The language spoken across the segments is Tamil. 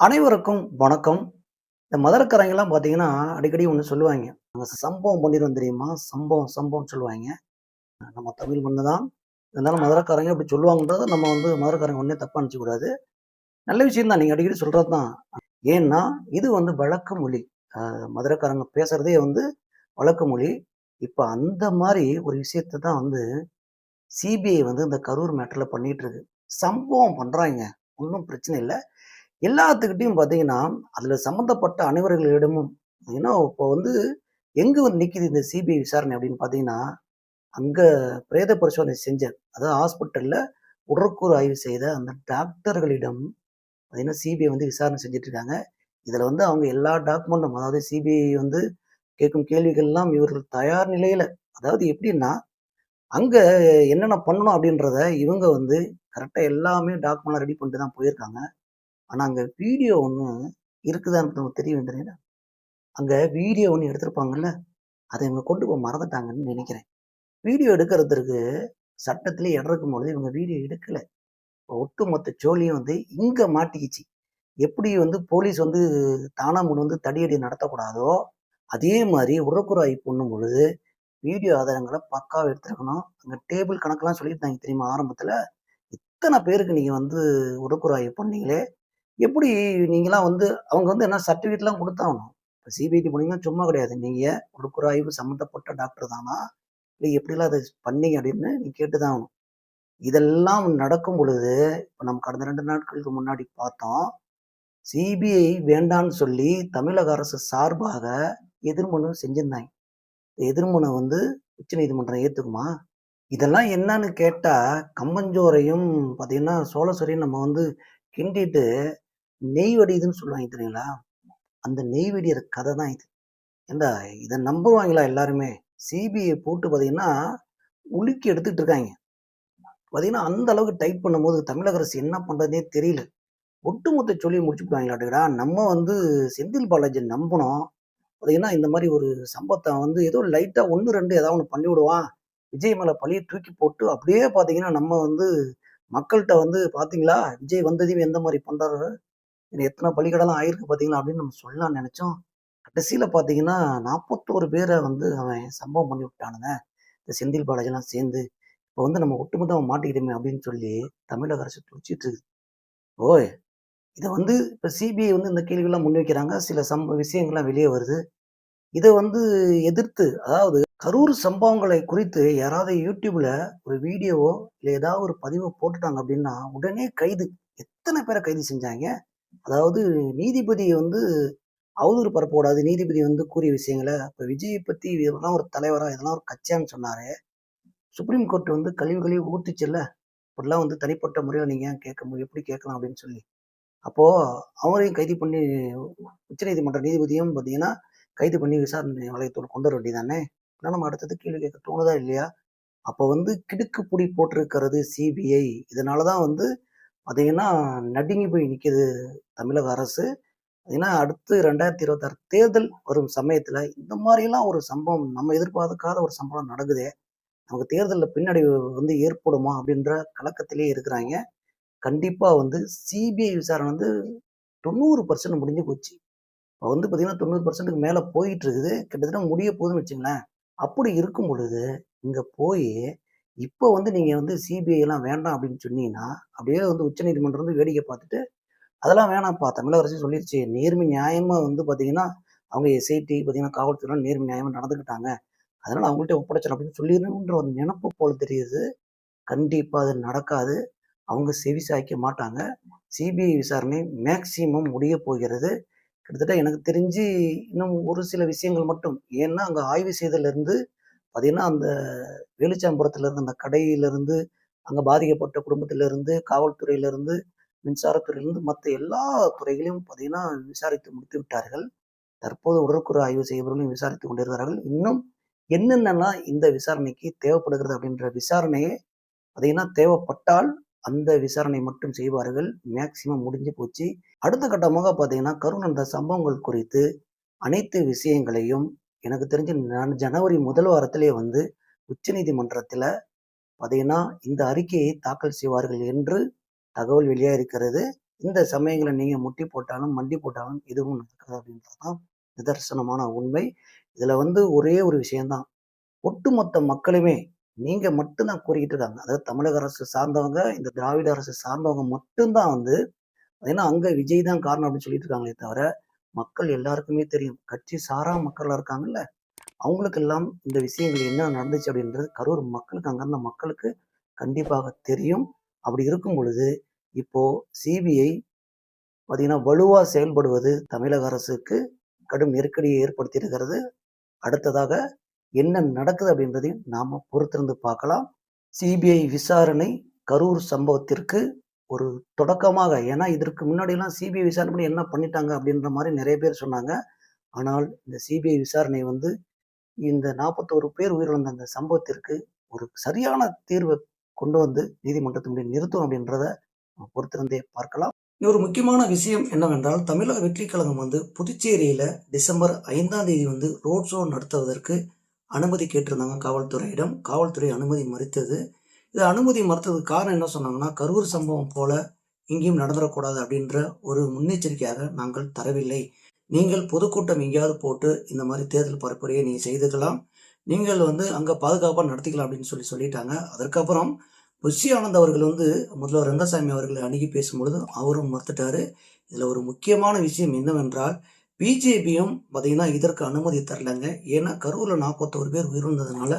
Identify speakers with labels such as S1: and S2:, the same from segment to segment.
S1: அனைவருக்கும் வணக்கம். இந்த மதுரக்காரங்கலாம் பார்த்தீங்கன்னா, அடிக்கடி ஒன்று சொல்லுவாங்க நாங்கள் சம்பவம் பண்ணிருவோம் தெரியுமா? சம்பவம், சம்பவம் சொல்லுவாங்க நம்ம தமிழ் மண்ணு தான். இருந்தாலும் மதுரக்காரங்க அப்படி சொல்லுவாங்கன்றத நம்ம வந்து மதுரக்காரங்க ஒன்றே தப்பாக நெனச்சுக்கக்கூடாது. நல்ல விஷயம் தான். நீங்கள் அடிக்கடி சொல்கிறது தான். ஏன்னா, இது வந்து வழக்கு மொழி. மதுரக்காரங்க பேசுகிறதே வந்து வழக்கு மொழி. இப்போ அந்த மாதிரி ஒரு விஷயத்த தான் வந்து சிபிஐ வந்து இந்த கரூர் மேட்டரில் பண்ணிகிட்ருக்கு இருக்கு. சம்பவம் பண்ணுறாங்க ஒன்றும் பிரச்சனை இல்லை எல்லாத்துக்கிட்டையும் பார்த்தீங்கன்னா, அதில் சம்மந்தப்பட்ட அனைவர்களிடமும் பார்த்தீங்கன்னா இப்போ வந்து எங்கே வந்து நிற்கிது இந்த சிபிஐ விசாரணை அப்படின்னு பார்த்தீங்கன்னா, அங்கே பிரேத பரிசோதனை செஞ்ச அதாவது ஹாஸ்பிட்டலில் உடற்கூறு ஆய்வு செய்த அந்த டாக்டர்களிடம் பார்த்தீங்கன்னா, சிபிஐ வந்து விசாரணை செஞ்சிட்ருக்காங்க இருக்காங்க. வந்து அவங்க எல்லா டாக்குமெண்ட்டும் அதாவது சிபிஐ வந்து கேட்கும் கேள்விகள்லாம் இவர்கள் தயார் நிலையில் அதாவது எப்படின்னா, அங்கே என்னென்ன பண்ணணும் அப்படின்றத இவங்க வந்து கரெக்டாக எல்லாமே டாக்குமெண்ட்லாம் ரெடி பண்ணிட்டு தான் போயிருக்காங்க. ஆனால் அங்கே வீடியோ ஒன்று இருக்குதான்னு நமக்கு தெரிய வேண்டியதுல அங்கே வீடியோ ஒன்று எடுத்திருப்பாங்கல்ல, அதை இவங்க கொண்டு போய் மறந்துட்டாங்கன்னு நினைக்கிறேன் வீடியோ எடுக்கிறதுக்கு சட்டத்திலே இடம் இருக்கும்பொழுது இவங்க வீடியோ எடுக்கல. ஒட்டுமொத்த சோழியும் வந்து இங்கே மாட்டிக்கிச்சு. எப்படி வந்து போலீஸ் வந்து தானா முன் வந்து தடியடி நடத்தக்கூடாதோ, அதே மாதிரி உரக்குறாய் ஆய்வு பண்ணும் பொழுது, வீடியோ ஆதாரங்களை பக்காவாக எடுத்துருக்கணும் அங்கே டேபிள் கணக்கெல்லாம் சொல்லியிருந்தாங்க தெரியுமா ஆரம்பத்தில் இத்தனை பேருக்கு நீங்கள் வந்து உடக்குறாய் பண்ணீங்களே, எப்படி நீங்களாம் வந்து அவங்க வந்து என்ன சர்டிஃபிகேட்லாம் கொடுத்தாகணும் இப்போ சிபிஐடி போனீங்கன்னா சும்மா கிடையாது. நீங்கள் கொடுக்குற ஆய்வு சம்மந்தப்பட்ட டாக்டர் தானா? இல்லை எப்படிலாம் அதை பண்ணீங்க அப்படின்னு நீ கேட்டு தான் ஆகணும். இதெல்லாம் நடக்கும் பொழுது, இப்போ நம்ம கடந்த ரெண்டு நாட்களுக்கு முன்னாடி பார்த்தோம். சிபிஐ வேண்டான்னு சொல்லி தமிழக அரசு சார்பாக எதிர்மனு செஞ்சிருந்தாங்க எதிர்மனு வந்து உச்சநீதிமன்றம் ஏற்றுக்குமா இதெல்லாம் என்னன்னு கேட்டால் கம்மஞ்சோரையும் பார்த்தீங்கன்னா, சோளசொரையும் நம்ம வந்து கிண்டிட்டு நெய் வடியுதுன்னு சொல்லுவாங்க தெரியுங்களா? அந்த நெய் கதை தான் இது. ஏண்டா இதை நம்புவாங்களா எல்லாருமே? சிபிஐ போட்டு பார்த்தீங்கன்னா, உலுக்கி எடுத்துட்டு இருக்காங்க பார்த்தீங்கன்னா, அந்த அளவுக்கு டைப் பண்ணும்போது தமிழக அரசு என்ன பண்ணுறதுனே தெரியல. ஒட்டுமொத்த சொல்லி முடிச்சுப்புட்டாங்களாட்டுக்குடா. நம்ம வந்து செந்தில் பாலாஜி நம்புனோம். பார்த்தீங்கன்னா, இந்த மாதிரி ஒரு சம்பவத்தை வந்து ஏதோ லைட்டாக ஒன்று ரெண்டு ஏதாவது ஒன்று பண்ணி விடுவான். விஜய் மேலே பழியை தூக்கி போட்டு அப்படியே பார்த்தீங்கன்னா, நம்ம வந்து மக்கள்கிட்ட வந்து "பார்த்தீங்களா? விஜய் வந்ததையும் எந்த மாதிரி பண்ணுறாரு பண்றாரு? எத்தனை பலிகடலாம் ஆயிருக்கு பார்த்தீங்களா?" அப்படின்னு நம்ம சொல்லலாம்னு நினைச்சோம் கடைசியில பார்த்தீங்கன்னா, நாற்பத்தோரு பேரை வந்து அவன் சம்பவம் பண்ணி விட்டானுங்க. இந்த செந்தில் பாலாஜிலாம் சேர்ந்து. இப்போ வந்து நம்ம ஒட்டுமொத்தமா மாட்டிக்கிட்டோமே அப்படின்னு சொல்லி தமிழக அரசு துடிச்சிட்டு இருக்கு. ஓய்! இதை வந்து இப்போ சிபிஐ வந்து இந்த கேள்விகள்லாம் முன்வைக்கிறாங்க. சில சம்ப விஷயங்கள்லாம் வெளியே வருது. இதை வந்து எதிர்த்து அதாவது கரூர் சம்பவங்களை குறித்து யாராவது யூடியூப்ல ஒரு வீடியோவோ, இல்லை ஏதாவது ஒரு பதிவோ போட்டுட்டாங்க அப்படின்னா, உடனே கைது. எத்தனை பேரை கைது செஞ்சாங்க அதாவது நீதிபதி வந்து அவதூறு பரப்பக்கூடாது. நீதிபதி வந்து கூறிய விஷயங்களை இப்போ விஜயை பற்றி இதெல்லாம் ஒரு தலைவராக இதெல்லாம் ஒரு கட்சியான்னு சொன்னார் சுப்ரீம் கோர்ட் வந்து கழுவி கழுவி ஊத்துச்சுல்ல. இப்படிலாம் வந்து தனிப்பட்ட முறையில் நீங்கள் ஏன் கேட்க முடியும்? எப்படி கேட்கலாம் அப்படின்னு சொல்லி. அப்போது அவரையும் கைது பண்ணி உச்சநீதிமன்ற நீதிபதியும் பார்த்தீங்கன்னா, கைது பண்ணி விசாரணை வளையத்தோடு கொண்டு வர வேண்டியது தானே! நம்ம அடுத்தது கேள்வி கேட்க தோணுதா இல்லையா? அப்போ வந்து கிடுக்குப்புடி போட்டிருக்கிறது சிபிஐ. இதனால தான் வந்து பார்த்தீங்கன்னா, நடுங்கி போய் நிற்குது தமிழக அரசு. ஏன்னா, அடுத்து 2026 தேர்தல் வரும் சமயத்தில் இந்த மாதிரிலாம் ஒரு சம்பவம் நம்ம எதிர்பார்க்காத ஒரு சம்பவம் நடக்குதே! நமக்கு தேர்தலில் பின்னடைவு வந்து ஏற்படுமா? அப்படின்ற கலக்கத்திலேயே இருக்கிறாங்க கண்டிப்பாக வந்து சிபிஐ விசாரணை வந்து 90% முடிஞ்சு போச்சு. இப்போ வந்து பார்த்தீங்கன்னா, தொண்ணூறு பர்சன்ட்டுக்கு மேலே போயிட்டு இருக்குது. கிட்டத்தட்ட முடிய போகுதுன்னு வச்சுங்களேன். அப்படி இருக்கும் பொழுது, இங்கே போய் இப்போ வந்து நீங்கள் வந்து சிபிஐலாம் வேண்டாம் அப்படின்னு சொன்னீங்கன்னா, அப்படியே வந்து உச்சநீதிமன்றம் வந்து வேடிக்கை பார்த்துட்டு, அதெல்லாம் வேணாம்ப்பா தமிழக அரசே சொல்லிருச்சு. நேர்மை நியாயமாக வந்து பார்த்தீங்கன்னா, அவங்க எஸ்ஐடி பார்த்தீங்கன்னா, காவல்துறைலாம் நேர்மை நியாயமாக நடந்துக்கிட்டாங்க. அதனால் அவங்கள்ட்ட ஒப்படைச்சிடலாம் அப்படின்னு சொல்லிடணுன்ற ஒரு நினப்பு போல தெரியுது. கண்டிப்பாக அது நடக்காது. அவங்க செவி சாய்க்க மாட்டாங்க. சிபிஐ விசாரணை மேக்சிமம் முடிய போகிறது. கிட்டத்தட்ட எனக்கு தெரிஞ்சு இன்னும் ஒரு சில விஷயங்கள் மட்டும். ஏன்னா, அங்கே ஆய்வு செய்ததிலிருந்து பார்த்தீங்கன்னா, அந்த வேலுச்சாம்பரத்துலேருந்து அந்த கடையிலிருந்து, அங்கே பாதிக்கப்பட்ட குடும்பத்திலிருந்து, காவல்துறையிலிருந்து, மின்சாரத்துறையிலிருந்து மற்ற எல்லா துறைகளையும் பார்த்தீங்கன்னா, விசாரித்து முடித்து விட்டார்கள். தற்போது உடற்குறை ஆய்வு செய்பவர்களையும் விசாரித்து கொண்டிருக்கிறார்கள். இன்னும் என்னென்னலாம் இந்த விசாரணைக்கு தேவைப்படுகிறது அப்படின்ற விசாரணையே பார்த்தீங்கன்னா, தேவைப்பட்டால் அந்த விசாரணை மட்டும் செய்வார்கள். மேக்சிமம் முடிஞ்சு போச்சு. அடுத்த கட்டமாக பார்த்தீங்கன்னா, கரூர் நடந்த சம்பவங்கள் குறித்து அனைத்து விஷயங்களையும் எனக்கு தெரிஞ்சு நான் ஜனவரி முதல் வாரத்திலே வந்து உச்சநீதிமன்றத்தில் பார்த்தீங்கன்னா, இந்த அறிக்கையை தாக்கல் செய்வார்கள் என்று தகவல் வெளியாக இருக்கிறது. இந்த சமயங்களில் நீங்கள் முட்டி போட்டாலும் மண்டி போட்டாலும் எதுவும் நடக்காது அப்படின்றது தான் நிதர்சனமான உண்மை. இதில் வந்து ஒரே ஒரு விஷயம்தான். ஒட்டுமொத்த மக்களுமே நீங்கள் மட்டும்தான் கூறிக்கிட்டு இருக்காங்க. அதாவது தமிழக அரசு சார்ந்தவங்க இந்த திராவிட அரசு சார்ந்தவங்க மட்டும்தான் வந்து ஏன்னா அங்கே விஜய் தான் காரணம் அப்படின்னு சொல்லிட்டு இருக்காங்களே தவிர மக்கள் எல்லாருக்குமே தெரியும். கட்சி சாரா மக்கள் இருக்காங்கல்ல? அவங்களுக்கெல்லாம் இந்த விஷயங்கள் என்ன நடந்துச்சு அப்படின்றது கரூர் மக்களுக்கு அங்கிருந்த மக்களுக்கு கண்டிப்பாக தெரியும். அப்படி இருக்கும் பொழுது இப்போ சிபிஐ பார்த்தீங்கன்னா வலுவாக செயல்படுவது தமிழக அரசுக்கு கடும் நெருக்கடியை ஏற்படுத்தியிருக்கிறது. அடுத்ததாக என்ன நடக்குது அப்படின்றதையும் நாம் பொறுத்திருந்து பார்க்கலாம். சிபிஐ விசாரணை கரூர் சம்பவத்திற்கு ஒரு தொடக்கமாக ஏன்னா இதற்கு முன்னாடியெல்லாம் சிபிஐ விசாரணை பண்ணி என்ன பண்ணிட்டாங்க அப்படின்ற மாதிரி நிறைய பேர் சொன்னாங்க. ஆனால் இந்த சிபிஐ விசாரணை வந்து இந்த நாற்பத்தோரு பேர் உயிரிழந்த அந்த சம்பவத்திற்கு ஒரு சரியான தீர்வை கொண்டு வந்து நீதிமன்றத்தின் நிறுத்தம் நிறுத்தும் அப்படின்றத நம்ம பொறுத்திருந்தே பார்க்கலாம். ஒரு முக்கியமான விஷயம் என்னவென்றால் தமிழக வெற்றி கழகம் வந்து புதுச்சேரியில டிசம்பர் ஐந்தாம் தேதி வந்து ரோட் ஷோ நடத்துவதற்கு அனுமதி கேட்டிருந்தாங்க காவல்துறையிடம். காவல்துறை அனுமதி மறுத்தது. இது அனுமதி மறுத்ததுக்கு காரணம் என்ன சொன்னாங்கன்னா கரூர் சம்பவம் போல இங்கேயும் நடந்துடக்கூடாது அப்படின்ற ஒரு முன்னெச்சரிக்கையாக நாங்கள் தரவில்லை. நீங்கள் பொதுக்கூட்டம் எங்கேயாவது போட்டு இந்த மாதிரி தேர்தல் பரப்புரையை நீங்கள் செய்துக்கலாம். நீங்கள் வந்து அங்கே பாதுகாப்பாக நடத்திக்கலாம் அப்படின்னு சொல்லி சொல்லிட்டாங்க. அதற்கப்புறம் புஷி ஆனந்த் அவர்கள் வந்து முதல்வர் ரங்கசாமி அவர்களை அணுகி பேசும்பொழுது அவரும் மறுத்துட்டாரு. இதில் ஒரு முக்கியமான விஷயம் என்னவென்றால் பிஜேபியும் பார்த்தீங்கன்னா இதற்கு அனுமதி தரலைங்க. ஏன்னா கரூரில் நாற்பத்தோரு பேர் உயிரிழந்ததுனால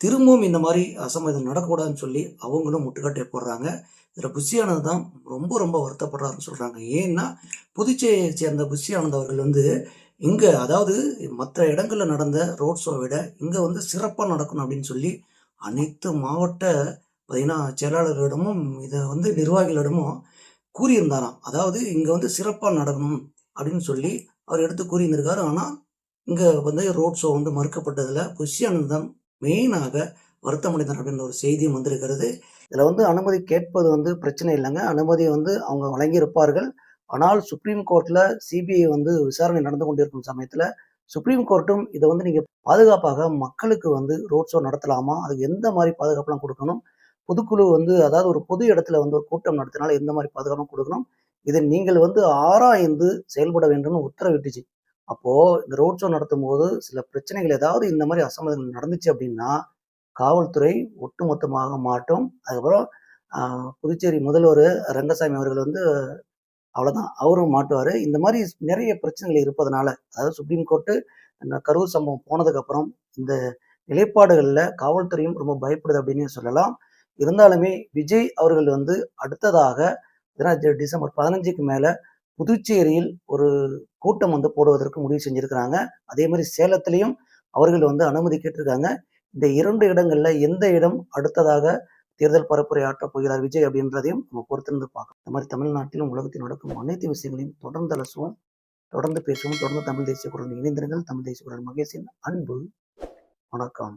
S1: திரும்பவும் இந்த மாதிரி அசம்பாவிதம் நடக்கக்கூடாதுன்னு சொல்லி அவங்களும் முட்டுக்கட்டை போடுறாங்க. இதில் புஷி தான் ரொம்ப ரொம்ப வருத்தப்படுறாருன்னு சொல்கிறாங்க ஏன்னா புதுச்சேரியை சேர்ந்த புஷியானந்த் அவர்கள் வந்து இங்கே அதாவது மற்ற இடங்களில் நடந்த ரோட் ஷோ விட இங்கே வந்து சிறப்பாக நடக்கணும் அப்படின்னு சொல்லி அனைத்து மாவட்ட பார்த்தீங்கன்னா செயலாளர்களிடமும் இதை வந்து நிர்வாகிகளிடமும் கூறியிருந்தாராம். அதாவது இங்கே வந்து சிறப்பாக நடக்கணும் அப்படின்னு சொல்லி அவர் எடுத்து கூறியிருந்திருக்காரு. ஆனால் இங்கே வந்து ரோட் ஷோ வந்து மறுக்கப்பட்டதில் புஷி தான் மெயினாக வருத்தமடைந்தார் அப்படின்ற ஒரு செய்தியும் வந்திருக்கிறது. இதில் வந்து அனுமதி கேட்பது வந்து பிரச்சனை இல்லைங்க. அனுமதி வந்து அவங்க வழங்கியிருப்பார்கள். ஆனால் சுப்ரீம் கோர்ட்டில் சிபிஐ வந்து விசாரணை நடந்து கொண்டிருக்கும் சமயத்தில் சுப்ரீம் கோர்ட்டும் இதை வந்து நீங்கள் பாதுகாப்பாக மக்களுக்கு வந்து ரோட் ஷோ நடத்தலாமா? அதுக்கு எந்த மாதிரி பாதுகாப்புலாம் கொடுக்கணும்? பொதுக்குழு வந்து அதாவது ஒரு பொது இடத்துல வந்து ஒரு கூட்டம் நடத்தினால எந்த மாதிரி பாதுகாப்பும் கொடுக்கணும்? இதை நீங்கள் வந்து ஆராய்ந்து செயல்பட வேண்டும்னு உத்தரவிட்டுச்சு. அப்போது இந்த ரோட் ஷோ நடத்தும் போது சில பிரச்சனைகள் ஏதாவது இந்த மாதிரி அசம்பதங்கள் நடந்துச்சு அப்படின்னா காவல்துறை ஒட்டுமொத்தமாக மாட்டும். அதுக்கப்புறம் புதுச்சேரி முதல்வர் ரங்கசாமி அவர்கள் வந்து அவ்வளோதான் அவரும் மாட்டுவார். இந்த மாதிரி நிறைய பிரச்சனைகள் இருப்பதனால அதாவது சுப்ரீம் கோர்ட்டு இந்த கரூர் சம்பவம் போனதுக்கப்புறம் இந்த நிலைப்பாடுகளில் காவல்துறையும் ரொம்ப பயப்படுது அப்படின்னு சொல்லலாம். இருந்தாலுமே விஜய் அவர்கள் வந்து அடுத்ததாக டிசம்பர் பதினஞ்சுக்கு மேலே புதுச்சேரியில் ஒரு கூட்டம் வந்து போடுவதற்கு முடிவு செஞ்சுருக்கிறாங்க. அதே மாதிரி சேலத்திலையும் அவர்கள் வந்து அனுமதி கேட்டிருக்காங்க. இந்த இரண்டு இடங்களில் எந்த இடம் அடுத்ததாக தேர்தல் பரப்புரை ஆற்றப் போகிறார் விஜய் அப்படின்றதையும் நம்ம பொறுத்திருந்து பார்க்கலாம் இந்த மாதிரி தமிழ்நாட்டிலும் உலகத்தில் நடக்கும் அனைத்து விஷயங்களையும் தொடர்ந்து அலசுவோம் தொடர்ந்து பேசுவோம் தொடர்ந்து தமிழ் தேசிய குரல் இணைந்திருங்கள். தமிழ் தேசிய குரல் மகேஷின் அன்பு. வணக்கம்.